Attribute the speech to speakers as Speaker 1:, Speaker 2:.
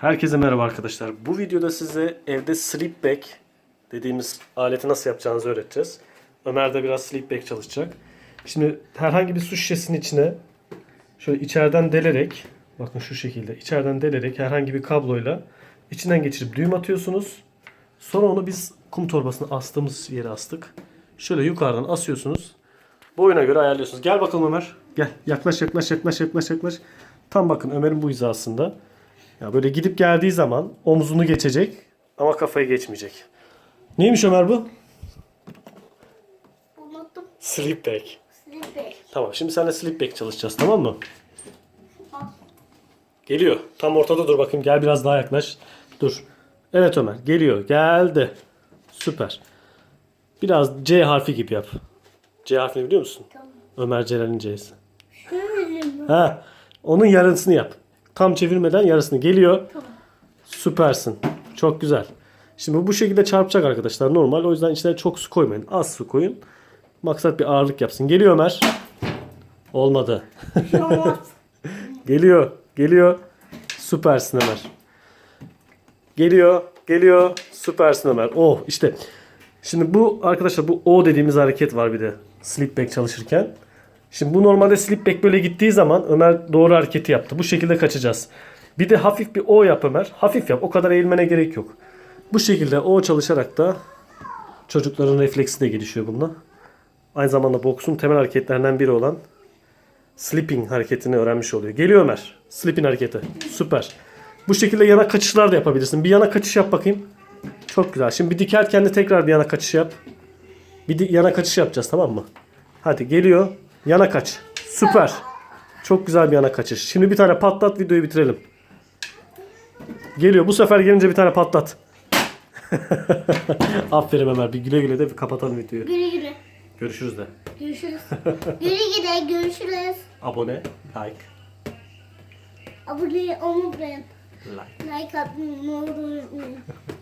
Speaker 1: Herkese merhaba arkadaşlar. Bu videoda size evde sleep bag dediğimiz aleti nasıl yapacağınızı öğreteceğiz. Ömer de biraz sleep bag çalışacak. Şimdi herhangi bir su şişesinin içine şöyle içeriden delerek bakın şu şekilde içeriden delerek herhangi bir kabloyla içinden geçirip düğüm atıyorsunuz. Sonra onu biz kum torbasına astığımız yere astık. Şöyle yukarıdan asıyorsunuz. Boyuna göre ayarlıyorsunuz. Gel bakalım Ömer. Gel. Yaklaş yaklaş yaklaş yaklaş yaklaş. Tam bakın Ömer'in bu hizasında. Ya böyle gidip geldiği zaman omzunu geçecek ama kafayı geçmeyecek. Neymiş Ömer bu?
Speaker 2: Unuttum.
Speaker 1: Sleep bag. Tamam şimdi seninle sleep bag çalışacağız tamam mı? Geliyor. Tam ortada dur bakayım. Gel biraz daha yaklaş. Dur. Evet Ömer. Geliyor. Geldi. Süper. Biraz C harfi gibi yap. C harfini biliyor musun?
Speaker 2: Tamam.
Speaker 1: Ömer Celal'in C'si. Ha. Onun yarısını yap. Tam çevirmeden yarısını. Geliyor.
Speaker 2: Tamam.
Speaker 1: Süpersin. Çok güzel. Şimdi bu şekilde çarpacak arkadaşlar normal. O yüzden içine çok su koymayın. Az su koyun. Maksat bir ağırlık yapsın. Geliyor Ömer. Olmadı. Geliyor. Geliyor. Süpersin Ömer. Geliyor. Geliyor. Süpersin Ömer. Oh işte. Şimdi bu arkadaşlar bu O dediğimiz hareket var bir de. Slip back çalışırken. Şimdi bu normalde slip back böyle gittiği zaman Ömer doğru hareketi yaptı. Bu şekilde kaçacağız. Bir de hafif bir O yap Ömer. Hafif yap. O kadar eğilmene gerek yok. Bu şekilde O çalışarak da çocukların refleksi de gelişiyor bununla. Aynı zamanda boksun temel hareketlerinden biri olan Slipping hareketini öğrenmiş oluyor. Geliyor Ömer. Slipping hareketi. Süper. Bu şekilde yana kaçışlar da yapabilirsin. Bir yana kaçış yap bakayım. Çok güzel. Şimdi bir dikerken de tekrar bir yana kaçış yap. Bir yana kaçış yapacağız tamam mı? Hadi geliyor. Yana kaç. Süper. Çok güzel bir yana kaçış. Şimdi bir tane patlat videoyu bitirelim. Geliyor. Bu sefer gelince bir tane patlat. Aferin Ömer. Bir güle güle de bir kapatalım videoyu.
Speaker 2: Güle güle.
Speaker 1: Görüşürüz de.
Speaker 2: Görüşürüz. güle güle görüşürüz.
Speaker 1: Abone, like,
Speaker 2: Abone olmayı unutmayın.
Speaker 1: like.
Speaker 2: Like atmayı unutmayın.